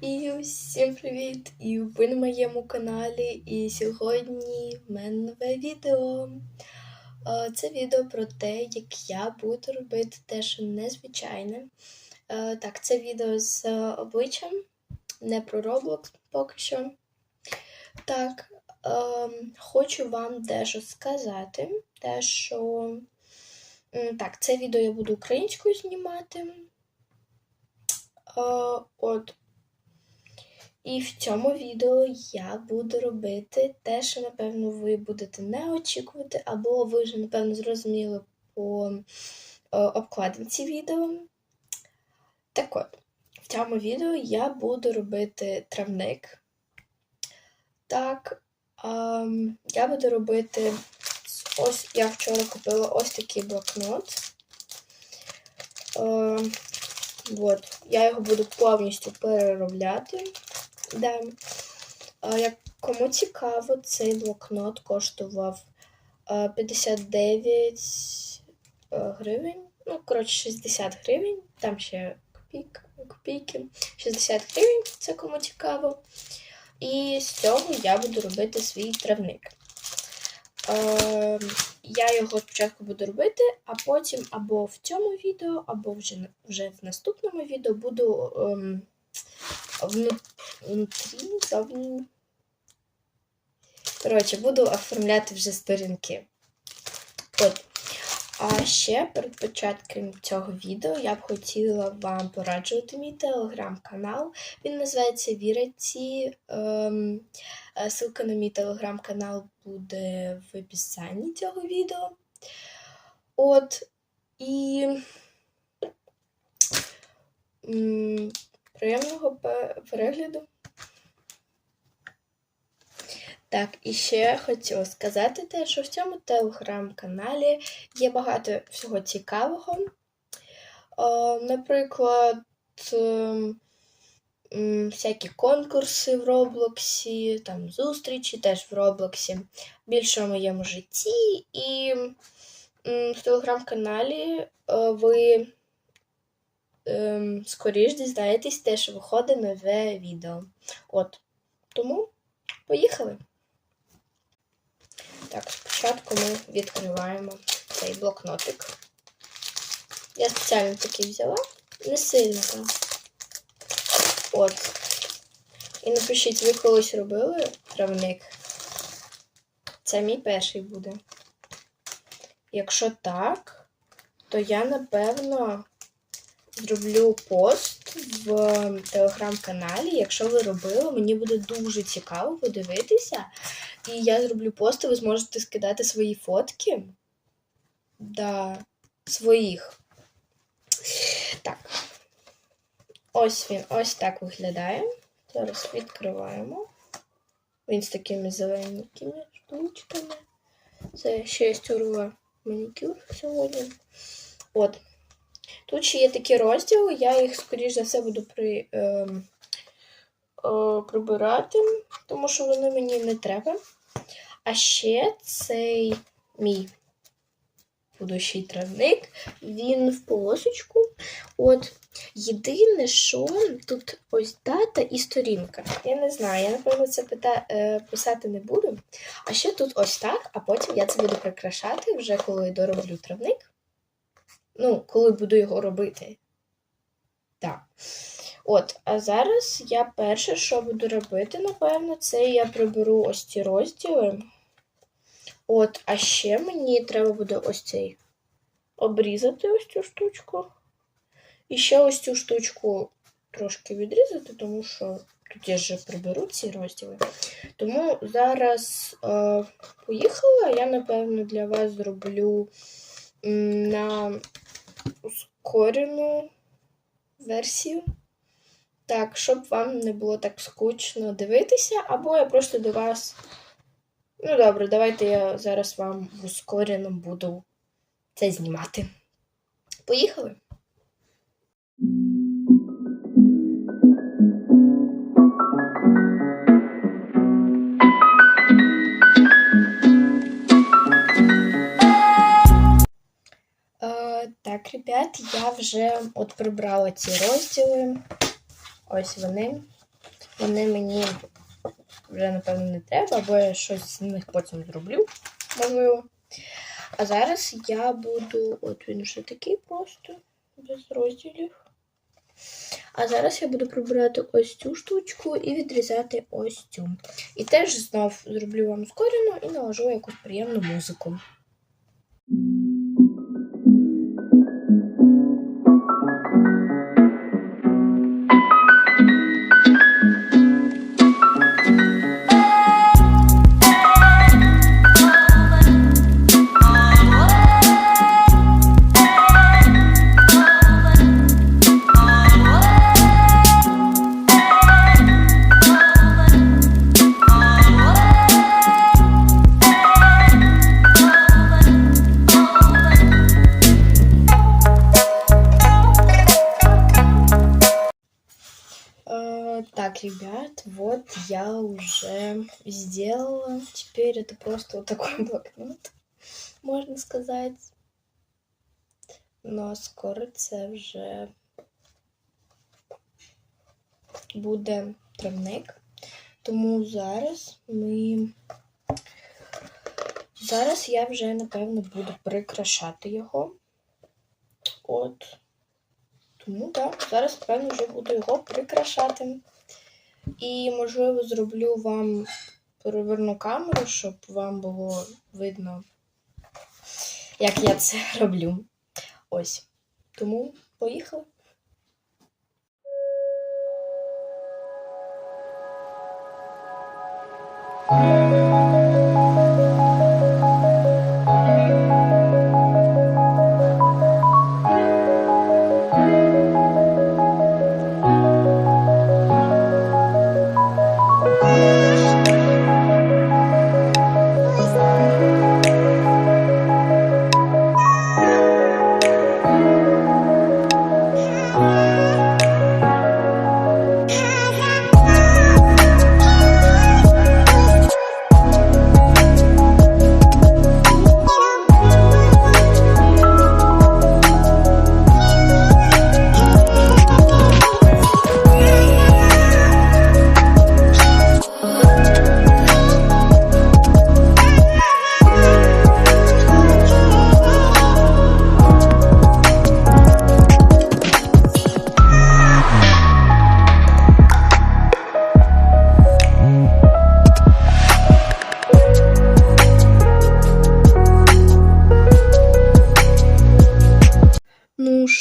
І всім привіт! І ви на моєму каналі. І сьогодні в мене нове відео. Це відео про те, як я буду робити те, що незвичайне. Так, це відео з обличчям, не про Roblox поки що. Так, ем, хочу вам дещо сказати. Те, що так, це відео я буду українською знімати. От. І в цьому відео я буду робити те, що, напевно, ви будете не очікувати, або ви вже, напевно, зрозуміли по е, обкладинці відео. Так от, в цьому відео я буду робити травник. Так, ем, я буду робити ось я вчора купила ось такий блокнот. Е, от, я його буду повністю переробляти. Да. Як кому цікаво, цей блокнот коштував е, 59 е, гривень. Ну, коротше, 60 гривень, там ще копійка, копійки. 60 гривень, це кому цікаво. І з цього я буду робити свій травник. Е, я його спочатку буду робити, а потім або в цьому відео, або вже, вже в наступному відео буду ем, внутрі, зовні. Коротше, буду оформляти вже сторінки. От. А ще перед початком цього відео я б хотіла вам пораджувати мій телеграм-канал. Він називається Віраці. Ем, е, ссылка на мій телеграм-канал буде в описанні цього відео. От. І приємного перегляду. Так, і ще хотіла сказати те, що в цьому телеграм-каналі є багато всього цікавого. Е, наприклад, ем, всякі конкурси в Роблоксі, там зустрічі теж в Роблоксі, більше в моєму житті. І в телеграм-каналі е, ви ем, скоріш дізнаєтесь те, що виходить нове відео. От. Тому поїхали! Так, спочатку ми відкриваємо цей блокнотик. Я спеціально такий взяла, не сильно там. От. І напишіть, ви колись робили травник? Це мій перший буде. Якщо так, то я напевно зроблю пост в телеграм-каналі. Якщо ви робили, мені буде дуже цікаво подивитися. І я зроблю пост, і ви зможете скидати свої фотки. Да, своїх. Так. Ось він, ось так виглядає. Зараз відкриваємо. Він з такими зелененькими штучками. Це ще стюрова манікюр сьогодні. От. Тут ще є такі розділи, я їх, скоріш за все, буду при, ем, е, прибирати, тому що вони мені не треба. А ще цей мій будущий травник, він в полосочку. От. Єдине, що тут ось дата і сторінка. Я не знаю, я, напевно, це пита... е, писати не буду. А ще тут ось так, а потім я це буду прикрашати вже коли дороблю травник. Ну, коли буду його робити. Так. От, а зараз я перше, що буду робити, напевно, це я приберу ось ці розділи. От, а ще мені треба буде ось цей обрізати ось цю штучку. І ще ось цю штучку трошки відрізати, тому що тут я вже приберу ці розділи. Тому зараз е, поїхала. Я, напевно, для вас зроблю на ускорену версію. Так, щоб вам не було так скучно дивитися, або я просто до вас. Ну, добре, давайте я зараз вам в ускореному буду це знімати. Поїхали! Так, ребят, я вже от прибрала ці розділи. Ось вони. вони мені вже, напевно, не треба, або я щось з них потім зроблю, можливо. А зараз я буду. От він вже такий просто, без розділів. А зараз я буду прибирати ось цю штучку і відрізати ось цю. І теж знов зроблю вам скоріну і наложу якусь приємну музику. Ребят, вот я уже сделала. Теперь это просто вот такой блокнот, можно сказать. Но скоро це вже буде травник. Тому зараз ми. Зараз я вже, напевно, буду прикрашати його. От. Тому так, зараз, напевно, вже буду його прикрашати. І, можливо, зроблю вам переверну камеру, щоб вам було видно, як я це роблю. Ось. Тому поїхали. Ну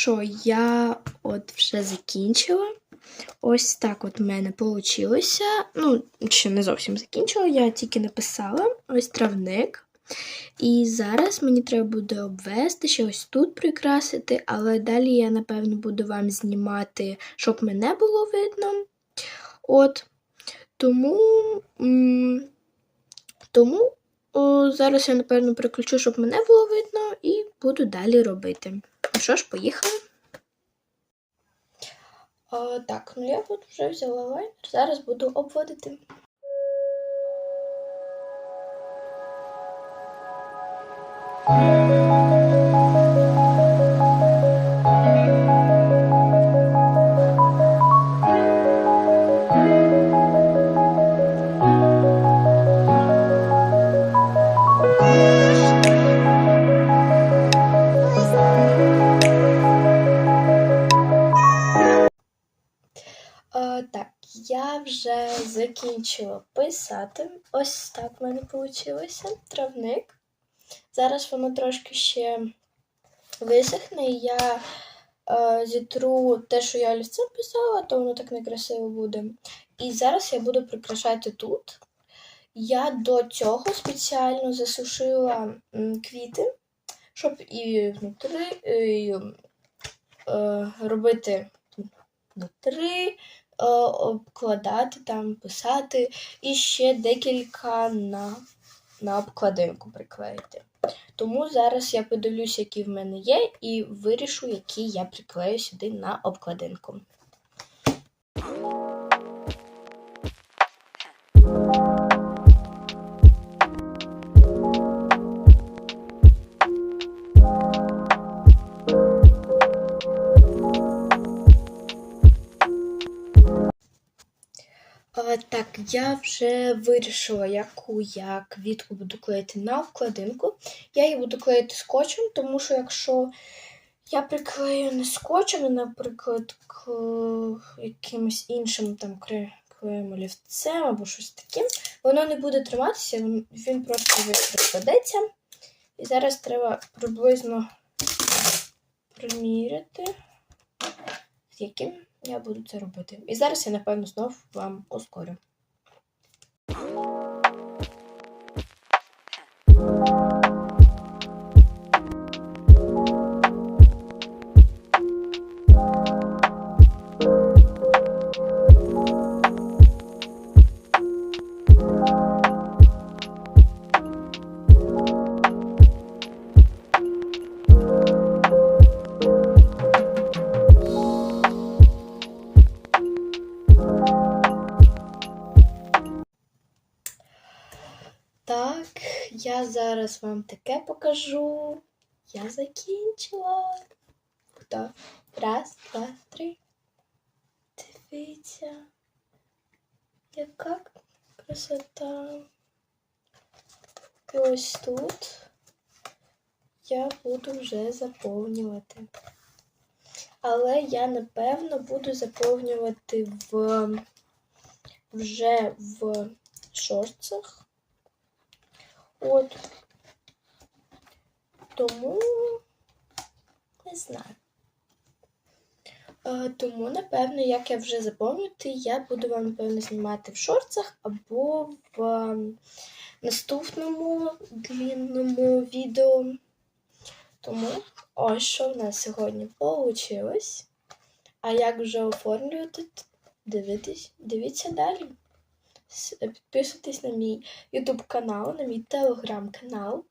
що, я от вже закінчила. Ось так от в мене вийшло. Ну, ще не зовсім закінчила, я тільки написала ось травник. І зараз мені треба буде обвести, ще ось тут прикрасити, але далі я, напевно, буду вам знімати, щоб мене було видно. От. Тому. Тому о, зараз я, напевно, переключу, щоб мене було видно, і буду далі робити. Ну що ж, поїхали. А, так, ну я от вже взяла лайнер, зараз буду обводити. Писати. Ось так в мене вийшло. Травник. Зараз воно трошки ще висохне, і я е, зітру те, що я олівцем писала, то воно так некрасиво буде. І зараз я буду прикрашати тут. Я до цього спеціально засушила квіти, щоб і внутри і, е, робити внутри, обкладати там, писати, і ще декілька на, на обкладинку приклеїти. Тому зараз я подивлюсь, які в мене є, і вирішу, які я приклею сюди на обкладинку. Так, я вже вирішила, яку я квітку буду клеїти на вкладинку. Я її буду клеїти скотчем, тому що якщо я приклею не скотчем, а, наприклад, к- якимось іншим там клеєм олівцем або щось таке, воно не буде триматися, він- просто розкладеться. І зараз треба приблизно приміряти, з яким я буду це робити. І зараз я, напевно, знов вам ускорю. Вам таке покажу. Я закінчила. Хто? Раз, два, три. Дивіться. Яка красота. І ось тут я буду вже заповнювати. Але я напевно буду заповнювати в вже в шорцах. От. Тому не знаю. Е, Тому, напевно, як я вже запам'ятаю, я буду вам, напевно, знімати в шорцах або в ем, наступному длінному відео. Тому ось що в нас сьогодні вийшло. А як вже оформлювати, дивитесь, дивіться далі. Підписуйтесь на мій YouTube канал, на мій телеграм-канал,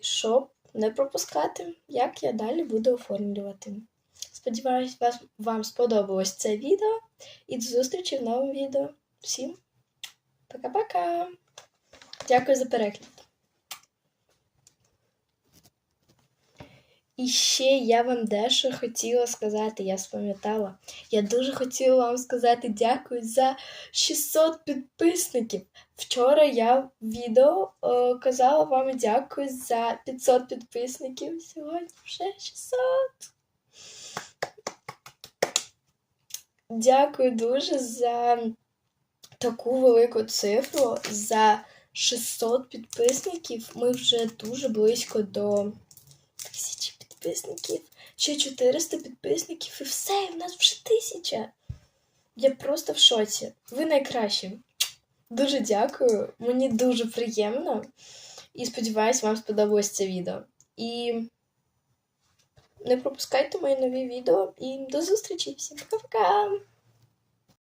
щоб не пропускати, як я далі буду оформлювати. Сподіваюсь, вас, вам сподобалось це відео. І до зустрічі в новому відео. Всім пока-пока! Дякую за перегляд. І ще я вам дещо хотіла сказати, я спам'ятала. Я дуже хотіла вам сказати дякую за 600 підписників. Вчора я в відео е, казала вам дякую за 500 підписників. Сьогодні вже 600. Дякую дуже за таку велику цифру. За 600 підписників. Ми вже дуже близько до тисячі підписників. Ще 400 підписників і все, і в нас вже тисяча. Я просто в шоці. Ви найкращі. Дуже дякую. Мені дуже приємно. І сподіваюсь, вам сподобалось це відео. І не пропускайте мої нові відео. І до зустрічі! Всім пока-пока!